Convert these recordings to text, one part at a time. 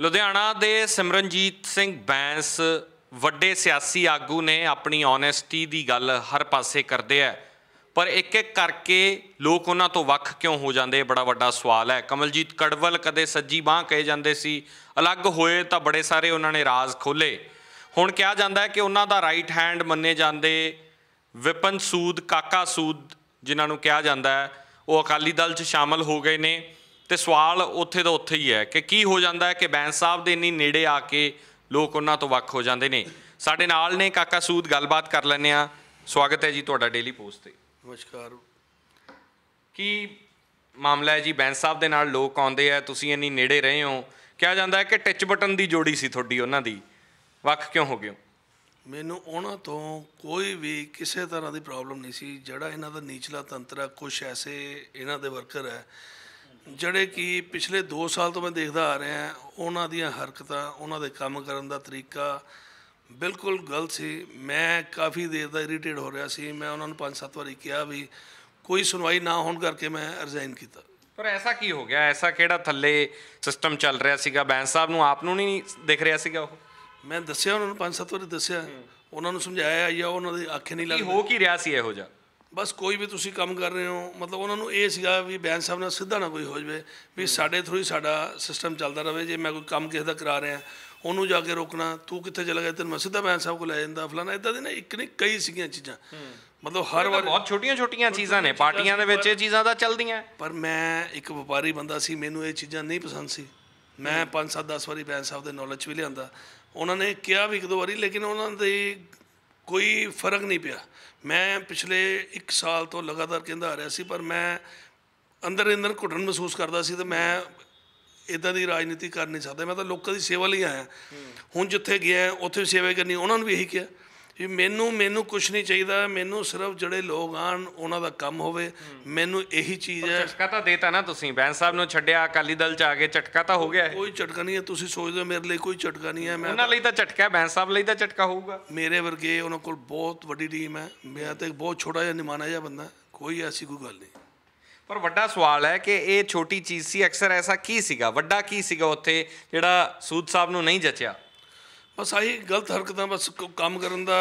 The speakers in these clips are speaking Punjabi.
ਲੁਧਿਆਣਾ ਦੇ ਸਿਮਰਨਜੀਤ ਸਿੰਘ ਬੈਂਸ ਵੱਡੇ ਸਿਆਸੀ ਆਗੂ ਨੇ ਆਪਣੀ ਓਨੈਸਟੀ ਦੀ ਗੱਲ ਹਰ ਪਾਸੇ ਕਰਦੇ ਆ। ਪਰ ਇੱਕ ਇੱਕ ਕਰਕੇ ਲੋਕ ਉਹਨਾਂ ਤੋਂ ਵੱਖ ਕਿਉਂ ਹੋ ਜਾਂਦੇ ਬੜਾ ਵੱਡਾ ਸਵਾਲ ਹੈ। ਕਮਲਜੀਤ ਕੜਵਲ ਕਦੇ ਸੱਜੀ ਬਾਹ ਕਹੇ ਜਾਂਦੇ ਸੀ, ਅਲੱਗ ਹੋਏ ਤਾਂ ਬੜੇ ਸਾਰੇ ਉਹਨਾਂ ਨੇ ਰਾਜ਼ ਖੋਲੇ ਹੁਣ ਕਿਹਾ ਜਾਂਦਾ ਹੈ ਕਿ ਉਹਨਾਂ ਦਾ ਰਾਈਟ ਹੈਂਡ ਮੰਨੇ ਜਾਂਦੇ ਵਿਪਨ ਸੂਦ, ਕਾਕਾ ਸੂਦ, ਜਿਨ੍ਹਾਂ ਨੂੰ ਕਿਹਾ ਜਾਂਦਾ ਹੈ, ਉਹ ਅਕਾਲੀ ਦਲ 'ਚ ਸ਼ਾਮਲ ਹੋ ਗਏ ਨੇ। ਤੇ ਸਵਾਲ ਉੱਥੇ ਦਾ ਉੱਥੇ ਹੀ ਹੈ ਕਿ ਕੀ ਹੋ ਜਾਂਦਾ ਹੈ ਕਿ ਬੈਂਸ ਸਾਹਿਬ ਦੇ ਇੰਨੀ ਨੇੜੇ ਆ ਕੇ ਲੋਕ ਉਹਨਾਂ ਤੋਂ ਵੱਖ ਹੋ ਜਾਂਦੇ ਨੇ। ਸਾਡੇ ਨਾਲ ਨੇ ਕਾਕਾ ਸੂਦ ਗੱਲਬਾਤ ਕਰ ਲੈਂਦੇ ਆ ਸਵਾਗਤ ਹੈ ਜੀ ਤੁਹਾਡਾ ਡੇਲੀ ਪੋਸਟ ਤੇ। ਨਮਸਕਾਰ। ਕੀ ਮਾਮਲਾ ਹੈ ਜੀ? ਬੈਂਸ ਸਾਹਿਬ ਦੇ ਨਾਲ ਲੋਕ ਆਉਂਦੇ ਆ ਤੁਸੀਂ ਇੰਨੀ ਨੇੜੇ ਰਹੇ ਹੋ। ਕਿਹਾ ਜਾਂਦਾ ਹੈ ਕਿ ਟਿਚ ਬਟਨ ਦੀ ਜੋੜੀ ਸੀ ਤੁਹਾਡੀ ਉਹਨਾਂ ਦੀ। ਵੱਖ ਕਿਉਂ ਹੋ ਗਏ ਹੋ? ਮੈਨੂੰ ਉਹਨਾਂ ਤੋਂ ਕੋਈ ਵੀ ਕਿਸੇ ਤਰ੍ਹਾਂ ਦੀ ਪ੍ਰੋਬਲਮ ਨਹੀਂ ਸੀ। ਜਿਹੜਾ ਇਹਨਾਂ ਦਾ ਨੀਚਲਾ ਤੰਤਰ ਹੈ ਕੁਝ ਐਸੇ ਇਹਨਾਂ ਦੇ ਵਰਕਰ ਹੈ ਜਿਹੜੇ ਕਿ ਪਿਛਲੇ 2 ਸਾਲ ਤੋਂ ਮੈਂ ਦੇਖਦਾ ਆ ਰਿਹਾ ਉਹਨਾਂ ਦੀਆਂ ਹਰਕਤਾਂ ਉਹਨਾਂ ਦੇ ਕੰਮ ਕਰਨ ਦਾ ਤਰੀਕਾ ਬਿਲਕੁਲ ਗਲਤ ਸੀ। ਮੈਂ ਕਾਫੀ ਦੇਰ ਦਾ ਇਰੀਟੇਟ ਹੋ ਰਿਹਾ ਸੀ। ਮੈਂ ਉਹਨਾਂ ਨੂੰ 5-7 ਵਾਰੀ ਕਿਹਾ ਵੀ ਕੋਈ ਸੁਣਵਾਈ ਨਾ ਹੋਣ ਕਰਕੇ ਮੈਂ ਰਿਜ਼ਾਈਨ ਕੀਤਾ। ਪਰ ਐਸਾ ਕੀ ਹੋ ਗਿਆ? ਐਸਾ ਕਿਹੜਾ ਥੱਲੇ ਸਿਸਟਮ ਚੱਲ ਰਿਹਾ ਸੀਗਾ? ਬੈਂਸ ਸਾਹਿਬ ਨੂੰ ਆਪ ਨੂੰ ਨਹੀਂ ਦਿਖ ਰਿਹਾ ਸੀਗਾ ਉਹ? ਮੈਂ ਦੱਸਿਆ ਉਹਨਾਂ ਨੂੰ 5-7 ਵਾਰੀ ਦੱਸਿਆ। ਉਹਨਾਂ ਨੂੰ ਸਮਝਾਇਆ ਜਾਂ ਉਹਨਾਂ ਦੇ ਆਖੇ ਨਹੀਂ ਕੀ ਲੱਗਦੀ। ਹੋ ਕੀ ਰਿਹਾ ਸੀ ਇਹੋ ਜਿਹਾ? ਬਸ ਕੋਈ ਵੀ ਤੁਸੀਂ ਕੰਮ ਕਰ ਰਹੇ ਹੋ ਮਤਲਬ ਉਹਨਾਂ ਨੂੰ ਇਹ ਸੀਗਾ ਵੀ ਬੈਂਸ ਸਾਹਿਬ ਨਾਲ ਸਿੱਧਾ ਨਾ ਕੋਈ ਹੋ ਜਾਵੇ ਵੀ ਸਾਡੇ ਥਰੂ ਹੀ ਸਾਡਾ ਸਿਸਟਮ ਚੱਲਦਾ ਰਹੇ ਜੇ ਮੈਂ ਕੋਈ ਕੰਮ ਕਿਸੇ ਦਾ ਕਰਾ ਰਿਹਾ ਉਹਨੂੰ ਜਾ ਕੇ ਰੋਕਣਾ ਤੂੰ ਕਿੱਥੇ ਚਲਾ ਗਿਆ ਤੈਨੂੰ ਮੈਂ ਸਿੱਧਾ ਬੈਂਸ ਸਾਹਿਬ ਕੋਲ ਲੈ ਜਾਂਦਾ ਫਲਾਣਾ ਇਦਾਂ ਦੇ ਨਾ ਇੱਕ ਨਹੀਂ ਕਈ ਸੀਗੀਆਂ ਚੀਜ਼ਾਂ। ਮਤਲਬ ਹਰ ਵਾਰ ਬਹੁਤ ਛੋਟੀਆਂ ਛੋਟੀਆਂ ਚੀਜ਼ਾਂ ਨੇ ਪਾਰਟੀਆਂ ਦੇ ਵਿੱਚ ਇਹ ਚੀਜ਼ਾਂ ਤਾਂ ਚੱਲਦੀਆਂ। ਪਰ ਮੈਂ ਇੱਕ ਵਪਾਰੀ ਬੰਦਾ ਸੀ ਮੈਨੂੰ ਇਹ ਚੀਜ਼ਾਂ ਨਹੀਂ ਪਸੰਦ ਸੀ। ਮੈਂ 5-7 10 ਵਾਰੀ ਬੈਂਸ ਸਾਹਿਬ ਦੇ ਨੌਲੇਜ ਵੀ ਲਿਆਂਦਾ। ਉਹਨਾਂ ਨੇ ਕਿਹਾ ਵੀ ਇੱਕ ਦੋ ਵਾਰੀ ਲੇਕਿਨ ਉਹਨਾਂ ਦੇ ਕੋਈ ਫ਼ਰਕ ਨਹੀਂ ਪਿਆ। ਮੈਂ ਪਿਛਲੇ 1 ਸਾਲ ਤੋਂ ਲਗਾਤਾਰ ਕਹਿੰਦਾ ਆ ਰਿਹਾ ਸੀ ਪਰ ਮੈਂ ਅੰਦਰ ਅੰਦਰ ਘੁਟਨ ਮਹਿਸੂਸ ਕਰਦਾ ਸੀ ਤੇ ਮੈਂ ਇਦਾਂ ਦੀ ਰਾਜਨੀਤੀ ਕਰ ਨਹੀਂ ਸਕਦਾ। ਮੈਂ ਤਾਂ ਲੋਕਾਂ ਦੀ ਸੇਵਾ ਲਈ ਆਇਆ। ਹੁਣ ਜਿੱਥੇ ਗਿਆ ਉੱਥੇ ਸੇਵਾ ਕਰਨੀ ਉਹਨਾਂ ਨੂੰ ਵੀ ਇਹੀ ਕਿਹਾ। ਵੀ ਮੈਨੂੰ ਮੈਨੂੰ ਕੁਝ ਨਹੀਂ ਚਾਹੀਦਾ ਮੈਨੂੰ ਸਿਰਫ ਜਿਹੜੇ ਲੋਕ ਆਣ ਉਹਨਾਂ ਦਾ ਕੰਮ ਹੋਵੇ। ਮੈਨੂੰ ਇਹੀ ਚੀਜ਼ ਹੈ। ਝਟਕਾ ਤਾਂ ਦੇਤਾ ਨਾ ਤੁਸੀਂ। ਬੈਂਸ ਸਾਹਿਬ ਨੂੰ ਛੱਡਿਆ ਅਕਾਲੀ ਦਲ ਚ ਆ ਕੇ ਝਟਕਾ ਤਾਂ ਹੋ ਗਿਆ। ਕੋਈ ਝਟਕਾ ਨਹੀਂ ਹੈ ਤੁਸੀਂ ਸੋਚਦੇ ਹੋ ਮੇਰੇ ਲਈ ਕੋਈ ਝਟਕਾ ਨਹੀਂ ਹੈ। ਮੈਂ ਉਹਨਾਂ ਲਈ ਤਾਂ ਝਟਕਾ ਬੈਂਸ ਸਾਹਿਬ ਲਈ ਤਾਂ ਝਟਕਾ ਹੋਊਗਾ। ਮੇਰੇ ਵਰਗੇ ਉਹਨਾਂ ਕੋਲ ਬਹੁਤ ਵੱਡੀ ਟੀਮ ਹੈ। ਮੈਂ ਤਾਂ ਇੱਕ ਬਹੁਤ ਛੋਟਾ ਜਿਹਾ ਨਿਮਾਣਾ ਜਿਹਾ ਬੰਦਾ। ਕੋਈ ਐਸੀ ਕੋਈ ਗੱਲ ਨਹੀਂ। ਪਰ ਵੱਡਾ ਸਵਾਲ ਹੈ ਕਿ ਇਹ ਛੋਟੀ ਚੀਜ਼ ਸੀ। ਅਕਸਰ ਐਸਾ ਕੀ ਸੀਗਾ? ਵੱਡਾ ਕੀ ਸੀਗਾ ਉੱਥੇ ਜਿਹੜਾ ਸੂਦ ਸਾਹਿਬ ਨੂੰ ਨਹੀਂ ਜਚਿਆ? ਬਸ ਆਹੀ ਗਲਤ ਹਰਕਤਾਂ ਬਸ ਕ- ਕੰਮ ਕਰਨ ਦਾ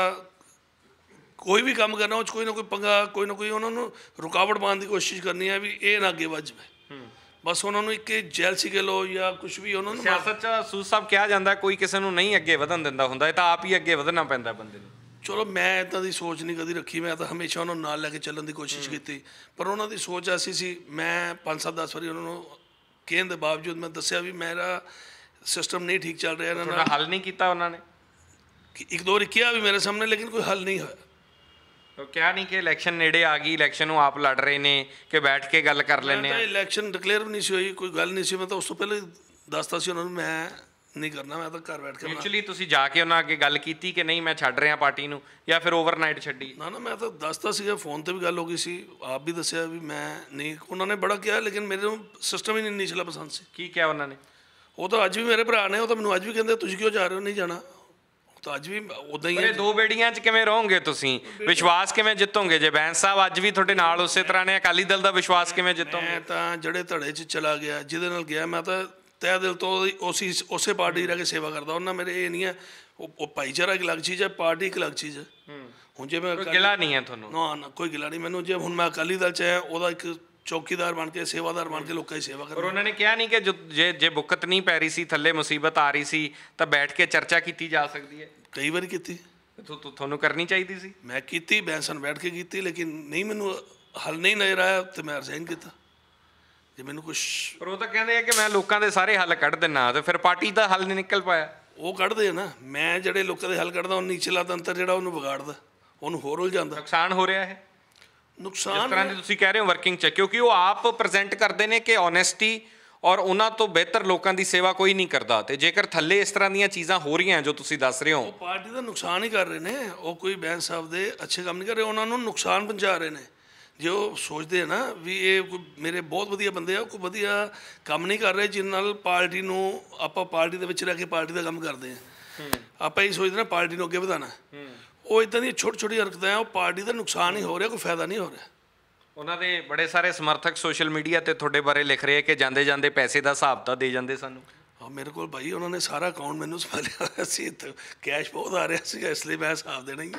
ਕੋਈ ਵੀ ਕੰਮ ਕਰਨਾ ਉਹ 'ਚ ਕੋਈ ਨਾ ਕੋਈ ਪੰਗਾ ਕੋਈ ਨਾ ਕੋਈ ਉਹਨਾਂ ਨੂੰ ਰੁਕਾਵਟ ਪਾਉਣ ਦੀ ਕੋਸ਼ਿਸ਼ ਕਰਨੀ ਹੈ ਵੀ ਇਹ ਨਾ ਅੱਗੇ ਵੱਧ ਜਾਵੇ। ਬਸ ਉਹਨਾਂ ਨੂੰ ਇੱਕ ਜੈਲਸੀ ਕਹ ਲੋ ਜਾਂ ਕੁਝ ਵੀ ਉਹਨਾਂ ਨੂੰ ਸਿਆਸਤ ਚ ਸੂਦ ਸਾਹਿਬ ਕਿਹਾ ਜਾਂਦਾ ਕੋਈ ਕਿਸੇ ਨੂੰ ਨਹੀਂ ਅੱਗੇ ਵਧਣ ਦਿੰਦਾ ਹੁੰਦਾ ਇਹ ਤਾਂ ਆਪ ਹੀ ਅੱਗੇ ਵਧਣਾ ਪੈਂਦਾ ਬੰਦੇ ਨੂੰ। ਚਲੋ ਮੈਂ ਇਦਾਂ ਦੀ ਸੋਚ ਨਹੀਂ ਕਦੀ ਰੱਖੀ ਮੈਂ ਤਾਂ ਹਮੇਸ਼ਾ ਉਹਨਾਂ ਨੂੰ ਨਾਲ ਲੈ ਕੇ ਚੱਲਣ ਦੀ ਕੋਸ਼ਿਸ਼ ਕੀਤੀ ਪਰ ਉਹਨਾਂ ਦੀ ਸੋਚ ਐਸੀ ਸੀ ਮੈਂ 5-7 10 ਵਾਰੀ ਉਹਨਾਂ ਨੂੰ ਕਹਿਣ ਦੇ ਬਾਵਜੂਦ ਮੈਂ ਦੱਸਿਆ ਵੀ ਮੇਰਾ ਸਿਸਟਮ ਨਹੀਂ ਠੀਕ ਚੱਲ ਰਿਹਾ ਇਹਨਾਂ ਨਾਲ। ਹੱਲ ਨਹੀਂ ਕੀਤਾ ਉਹਨਾਂ ਨੇ? ਕਿ ਇੱਕ ਦੋ ਵਾਰੀ ਕਿਹਾ ਵੀ ਮੇਰੇ ਸਾਹਮਣੇ ਲੇਕਿਨ ਕੋਈ ਹੱਲ ਨਹੀਂ ਹੋਇਆ। ਉਹ ਕਿਹਾ ਨਹੀਂ ਕਿ ਇਲੈਕਸ਼ਨ ਨੇੜੇ ਆ ਗਈ ਇਲੈਕਸ਼ਨ ਨੂੰ ਆਪ ਲੜ ਰਹੇ ਨੇ ਕਿ ਬੈਠ ਕੇ ਗੱਲ ਕਰ ਮੈਂ ਆ। ਤਾਂ ਇਲੈਕਸ਼ਨ ਡਿਕਲੇਅਰ ਵੀ ਨਹੀਂ ਸੀ ਹੋਈ ਕੋਈ ਗੱਲ ਨਹੀਂ ਸੀ। ਮੈਂ ਤਾਂ ਉਸ ਤੋਂ ਪਹਿਲੇ ਦੱਸਤਾ ਸੀ ਉਹਨਾਂ ਨੂੰ ਮੈਂ ਨਹੀਂ ਕਰਨਾ ਮੈਂ ਤਾਂ ਘਰ ਬੈਠ ਕੇ ਐਕਚੁਅਲੀ ਤੁਸੀਂ ਜਾ ਕੇ ਉਹਨਾਂ ਅੱਗੇ ਗੱਲ ਕੀਤੀ ਕਿ ਨਹੀਂ ਮੈਂ ਛੱਡ ਰਿਹਾ ਪਾਰਟੀ ਨੂੰ ਜਾਂ ਫਿਰ ਓਵਰਨਾਈਟ ਛੱਡੀ? ਨਾ ਨਾ ਮੈਂ ਤਾਂ ਦੱਸਤਾ ਸੀਗਾ ਫੋਨ ਤੇ ਵੀ ਗੱਲ ਹੋ ਗਈ ਸੀ ਆਪ ਵੀ ਦੱਸਿਆ ਵੀ ਮੈਂ ਨਹੀਂ। ਉਹਨਾਂ ਨੇ ਬੜਾ ਕਿਹਾ ਲੇਕਿਨ ਮੇਰੇ ਨੂੰ ਸਿਸਟਮ ਹੀ ਨਹੀਂ ਨਿਚਲਾ ਪਸੰਦ ਸੀ। ਕੀ ਕਿਹਾ ਉਹਨਾਂ ਨੇ? ਉਹ ਤਾਂ ਅੱਜ ਵੀ ਮੇਰੇ ਭਰਾ ਨੇ ਉਹ ਤਾਂ ਮੈਨੂੰ ਅੱਜ ਵੀ ਕਹਿੰਦੇ ਤੁਸੀਂ ਕਿਉਂ ਜਾ ਰਹੇ ਹੋ? ਨਹੀਂ ਜਾਣਾ। ਤਾਂ ਅੱਜ ਵੀ ਉਦਾਂ ਹੀ ਹੈ ਇਹ ਦੋ ਬੇੜੀਆਂ 'ਚ ਕਿਵੇਂ ਰਹੋਗੇ ਤੁਸੀਂ? ਵਿਸ਼ਵਾਸ ਕਿਵੇਂ ਜਿੱਤੋਗੇ? ਜੇ ਬੈਂਸ ਸਾਹਿਬ ਅੱਜ ਵੀ ਤੁਹਾਡੇ ਨਾਲ ਉਸੇ ਤਰ੍ਹਾਂ ਨੇ ਅਕਾਲੀ ਦਲ ਦਾ ਵਿਸ਼ਵਾਸ ਕਿਵੇਂ ਜਿੱਤੋਗੇ? ਮੈਂ ਤਾਂ ਜਿਹੜੇ ਧੜੇ 'ਚ ਚਲਾ ਗਿਆ ਜਿਹਦੇ ਨਾਲ ਗਿਆ ਮੈਂ ਤਾਂ ਤਹਿ ਦਿਲ ਤੋਂ ਉਸੀ ਉਸੇ ਪਾਰਟੀ ਰਹਿ ਕੇ ਸੇਵਾ ਕਰਦਾ। ਉਹਨਾਂ ਮੇਰੇ ਇਹ ਨਹੀਂ ਹੈ ਉਹ ਭਾਈਚਾਰਾ ਇੱਕ ਅਲੱਗ ਚੀਜ਼ ਹੈ ਪਾਰਟੀ ਇੱਕ ਅਲੱਗ ਚੀਜ਼ ਹੈ। ਹੁਣ ਜੇ ਮੈਂ ਕੋਈ ਗਿਲਾ ਨਹੀਂ ਹੈ ਤੁਹਾਨੂੰ? ਨਾ ਨਾ ਕੋਈ ਗਿਲਾ ਨਹੀਂ। ਮੈਨੂੰ ਜੇ ਹੁਣ ਮੈਂ ਅਕਾਲੀ ਦਲ 'ਚ ਆਇਆ ਉਹਦਾ ਇੱਕ ਚੌਕੀਦਾਰ ਬਣ ਕੇ ਸੇਵਾਦਾਰ ਬਣ ਕੇ ਲੋਕਾਂ ਦੀ ਸੇਵਾ ਪਰ ਕਰਦਾ ਉਹਨਾਂ ਨੇ ਕਿਹਾ ਨਹੀਂ ਕਿ ਜੋ- ਜੇ ਬੁੱਕਤ ਨਹੀਂ ਪੈ ਰਹੀ ਸੀ ਥੱਲੇ ਮੁਸੀਬਤ ਆ ਰਹੀ ਸੀ ਤਾਂ ਬੈਠ ਕੇ ਚਰਚਾ ਕੀਤੀ ਜਾ ਸਕਦੀ ਹੈ। ਕਈ ਵਾਰੀ ਕੀਤੀ। ਤੁਹਾਨੂੰ ਕਰਨੀ ਚਾਹੀਦੀ ਸੀ? ਮੈਂ ਕੀਤੀ ਬੈਂਸਨ ਬੈਠ ਕੇ ਕੀਤੀ ਲੇਕਿਨ ਨਹੀਂ ਮੈਨੂੰ ਹੱਲ ਨਹੀਂ ਨਜ਼ਰ ਆਇਆ ਤੇ ਮੈਂ ਰਿਜ਼ਾਈਨ ਕੀਤਾ। ਜੇ ਮੈਨੂੰ ਕੁਝ ਪਰ ਉਹ ਤਾਂ ਕਹਿੰਦੇ ਆ ਕਿ ਮੈਂ ਲੋਕਾਂ ਦੇ ਸਾਰੇ ਹੱਲ ਕੱਢ ਦਿੰਨਾ ਤੇ ਫਿਰ ਪਾਰਟੀ ਦਾ ਹੱਲ ਨਹੀਂ ਨਿਕਲ ਪਾਇਆ। ਉਹ ਕੱਢਦੇ ਆ ਨਾ। ਮੈਂ ਜਿਹੜੇ ਲੋਕਾਂ ਦੇ ਹੱਲ ਕੱਢਦਾ ਉਹ ਨੀਚਲਾ ਤੰਤਰ ਜਿਹੜਾ ਉਹਨੂੰ ਵਿਗਾੜਦਾ ਉਹਨੂੰ ਹੋਰ ਉਲਝਾਉਂਦਾ। ਨੁਕਸਾਨ ਹੋ ਰਿਹਾ ਹੈ? ਇਸ ਨੁਕਸਾਨ ਤਰ੍ਹਾਂ ਦੀ ਤੁਸੀਂ ਕਹਿ ਰਹੇ ਹੋ ਵਰਕਿੰਗ ਚ ਕਿਉਂਕਿ ਉਹ ਆਪ ਪ੍ਰੈਜ਼ੈਂਟ ਕਰਦੇ ਨੇ ਕਿ ਓਨੈਸਟੀ ਔਰ ਉਹਨਾਂ ਤੋਂ ਬਿਹਤਰ ਲੋਕਾਂ ਦੀ ਸੇਵਾ ਕੋਈ ਨਹੀਂ ਕਰਦਾ। ਤੇ ਜੇਕਰ ਥੱਲੇ ਇਸ ਤਰ੍ਹਾਂ ਦੀਆਂ ਚੀਜ਼ਾਂ ਹੋ ਰਹੀਆਂ ਜੋ ਤੁਸੀਂ ਦੱਸ ਰਹੇ ਉਹ ਹੋ ਪਾਰਟੀ ਦਾ ਨੁਕਸਾਨ ਹੀ ਕਰ ਰਹੇ ਨੇ। ਉਹ ਕੋਈ ਬੈਂਸ ਸਾਹਿਬ ਦੇ ਅੱਛੇ ਕੰਮ ਨਹੀਂ ਕਰ ਰਹੇ ਉਹਨਾਂ ਨੂੰ ਨੁਕਸਾਨ ਪਹੁੰਚਾ ਰਹੇ ਨੇ। ਜੇ ਉਹ ਸੋਚਦੇ ਆ ਨਾ ਵੀ ਇਹ ਕੋਈ ਮੇਰੇ ਬਹੁਤ ਵਧੀਆ ਬੰਦੇ ਆ ਕੋਈ ਵਧੀਆ ਕੰਮ ਨਹੀਂ ਕਰ ਰਹੇ ਜਿਨ ਨਾਲ ਪਾਰਟੀ ਨੂੰ ਆਪਾਂ ਪਾਰਟੀ ਦੇ ਵਿੱਚ ਰਹਿ ਕੇ ਪਾਰਟੀ ਦਾ ਕੰਮ ਕਰਦੇ ਆ। ਆਪਾਂ ਇਹ ਸੋਚਦੇ ਨਾ ਪਾਰਟੀ ਨੂੰ ਅੱਗੇ ਵਧਾਣਾ ਉਹ ਇਦਾਂ ਦੀਆਂ ਛੋਟੀ ਛੋਟੀ ਹਰਕਤਾਂ ਆ ਉਹ ਪਾਰਟੀ ਦਾ ਨੁਕਸਾਨ ਹੀ ਹੋ ਰਿਹਾ ਕੋਈ ਫਾਇਦਾ ਨਹੀਂ ਹੋ ਰਿਹਾ। ਉਹਨਾਂ ਦੇ ਬੜੇ ਸਾਰੇ ਸਮਰਥਕ ਸੋਸ਼ਲ ਮੀਡੀਆ ਤੇ ਤੁਹਾਡੇ ਬਾਰੇ ਲਿਖ ਰਹੇ ਕਿ ਜਾਂਦੇ ਜਾਂਦੇ ਪੈਸੇ ਦਾ ਹਿਸਾਬ ਤਾਂ ਦੇ ਜਾਂਦੇ ਸਾਨੂੰ। ਹਾਂ ਮੇਰੇ ਕੋਲ ਭਾਈ ਉਹਨਾਂ ਨੇ ਸਾਰਾ ਅਕਾਊਂਟ ਮੈਨੂੰ ਸੰਭਾਲਿਆ ਹੋਇਆ ਸੀ ਤੇ ਕੈਸ਼ ਬਹੁਤ ਆ ਰਿਹਾ ਸੀ ਇਸ ਲਈ ਮੈਂ ਹਿਸਾਬ ਦੇਣਾ ਹੀ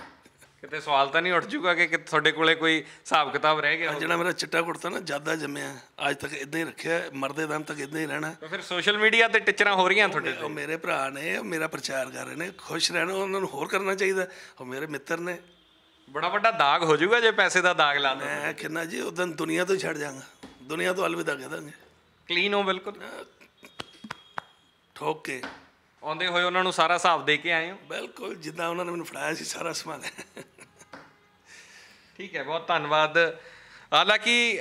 ਕਿਤੇ ਸਵਾਲ ਤਾਂ ਨਹੀਂ ਉੱਠ ਜੂਗਾ ਕਿ ਤੁਹਾਡੇ ਕੋਲੇ ਕੋਈ ਹਿਸਾਬ ਕਿਤਾਬ ਰਹਿ ਗਿਆ? ਜਿਹੜਾ ਮੇਰਾ ਚਿੱਟਾ ਕੁੜਤਾ ਨਾ ਜ਼ਿਆਦਾ ਜੰਮਿਆ। ਅੱਜ ਤੱਕ ਇਦਾਂ ਹੀ ਰੱਖਿਆ ਮਰਦੇ ਦਮ ਤੱਕ ਇਦਾਂ ਹੀ ਰਹਿਣਾ। ਤਾਂ ਫਿਰ ਸੋਸ਼ਲ ਮੀਡੀਆ ਤੇ ਟਿਚਰਾਂ ਹੋ ਰਹੀਆਂ ਤੁਹਾਡੇ ਉਹ ਮੇਰੇ ਭਰਾ ਨੇ ਮੇਰਾ ਪ੍ਰਚਾਰ ਕਰ ਰਹੇ ਨੇ। ਖੁਸ਼ ਰਹਿਣਾ ਉਹਨਾਂ ਨੂੰ ਹੋਰ ਕਰਨਾ ਚਾਹੀਦਾ। ਉਹ ਮੇਰੇ ਮਿੱਤਰ ਨੇ। ਬੜਾ ਵੱਡਾ ਦਾਗ ਹੋ ਜਾਊਗਾ ਜੇ ਪੈਸੇ ਦਾ ਦਾਗ ਲਾ ਦੋ। ਮੈਂ ਕਿੰਨਾ ਜੀ ਉਦੋਂ ਦੁਨੀਆ ਤੋਂ ਛੱਡ ਜਾਵਾਂਗਾ। ਦੁਨੀਆ ਤੋਂ ਅਲਵਿਦਾ ਕਹਿ ਦਾਂਗੇ। ਕਲੀਨ ਹੋ ਬਿਲਕੁਲ। ਠੋਕ ਕੇ। ਆਉਂਦੇ ਹੋਏ ਉਹਨਾਂ ਨੂੰ ਸਾਰਾ ਹਿਸਾਬ ਦੇ ਕੇ ਆਏ ਹੋ? ਬਿਲਕੁਲ ਜਿੱਦਾਂ ਉਹਨਾਂ ਨੇ ਮੈਨੂੰ ਫੜਾਇਆ ਸੀ ਸਾਰਾ ਸਮਾਨ। ਠੀਕ ਹੈ, ਬਹੁਤ ਧੰਨਵਾਦ। ਹਾਲਾਂਕਿ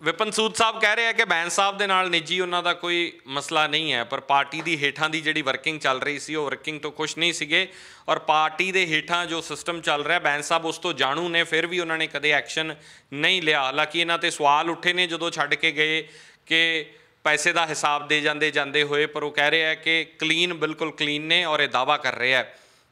ਵਿਪਨ ਸੂਦ ਸਾਹਿਬ ਕਹਿ ਰਹੇ ਆ ਕਿ ਬੈਂਸ ਸਾਹਿਬ ਦੇ ਨਾਲ ਨਿੱਜੀ ਉਹਨਾਂ ਦਾ ਕੋਈ ਮਸਲਾ ਨਹੀਂ ਹੈ, ਪਰ ਪਾਰਟੀ ਦੀ ਹੇਠਾਂ ਦੀ ਜਿਹੜੀ ਵਰਕਿੰਗ ਚੱਲ ਰਹੀ ਸੀ, ਉਹ ਵਰਕਿੰਗ ਤੋਂ ਖੁਸ਼ ਨਹੀਂ ਸੀਗੇ ਔਰ ਪਾਰਟੀ ਦੇ ਹੇਠਾਂ ਜੋ ਸਿਸਟਮ ਚੱਲ ਰਿਹਾ, ਬੈਂਸ ਸਾਹਿਬ ਉਸ ਤੋਂ ਜਾਣੂ ਨੇ, ਫਿਰ ਵੀ ਉਹਨਾਂ ਨੇ ਕਦੇ ਐਕਸ਼ਨ ਨਹੀਂ ਲਿਆ। ਹਾਲਾਂਕਿ ਇਹਨਾਂ ਤੇ ਸਵਾਲ ਉੱਠੇ ਨੇ ਜਦੋਂ ਛੱਡ ਕੇ ਗਏ ਕਿ ਪੈਸੇ ਦਾ ਹਿਸਾਬ ਦੇ ਜਾਂਦੇ ਜਾਂਦੇ ਹੋਏ, ਪਰ ਉਹ ਕਹਿ ਰਿਹਾ ਹੈ ਕਿ ਕਲੀਨ ਬਿਲਕੁਲ ਕਲੀਨ ਨੇ ਔਰ ਇਹ ਦਾਵਾ ਕਰ ਰਿਹਾ ਹੈ।